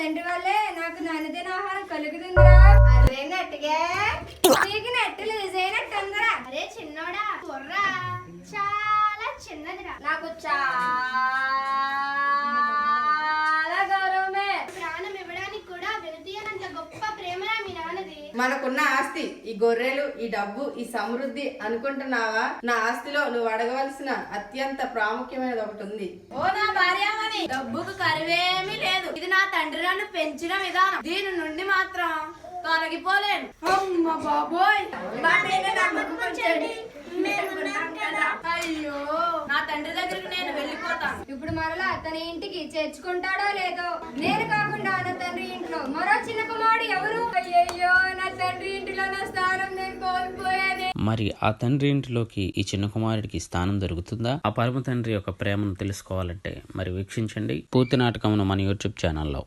తండ్రి వల్లే నాకు నాన్నదిన ఆహారం కలుగుతుందిరా. అదే నట్టుగా నీకు నెట్టు లూజ్ అయినట్టు ఉందిరా అరే చిన్నోడా కుర్రా చాలా చిన్నదిరా. నాకు చాలా మనకున్న ఆస్తి ఈ గొర్రెలు ఈ డబ్బు ఈ సమృద్ధి అనుకుంటున్నావా? నా ఆస్తిలో నువ్వు అడగవలసిన అత్యంత ప్రాముఖ్యమైనది ఒకటి ఉంది. ఓ నా భార్యామణి డబ్బుకు కరువేమీ లేదు. ఇది నా తండ్రి నన్ను పెంచిన విధానం. దీని నుండి మాత్రం తొలగిపోలేను. అమ్మ బాబోయ్. అయ్యో నా తండ్రి దగ్గరికి నేను వెళ్ళిపోతాను. ఇప్పుడు మరలా తన ఇంటికి చేర్చుకుంటాడో లేదో నేను మరి ఆ తండ్రి ఇంటిలోకి ఈ చిన్న కుమారుడికి స్థానం దొరుకుతుందా? ఆ పరమ తండ్రి యొక్క ప్రేమను తెలుసుకోవాలంటే మరి వీక్షించండి. పూర్తి నాటకమును మన యూట్యూబ్ ఛానల్లో.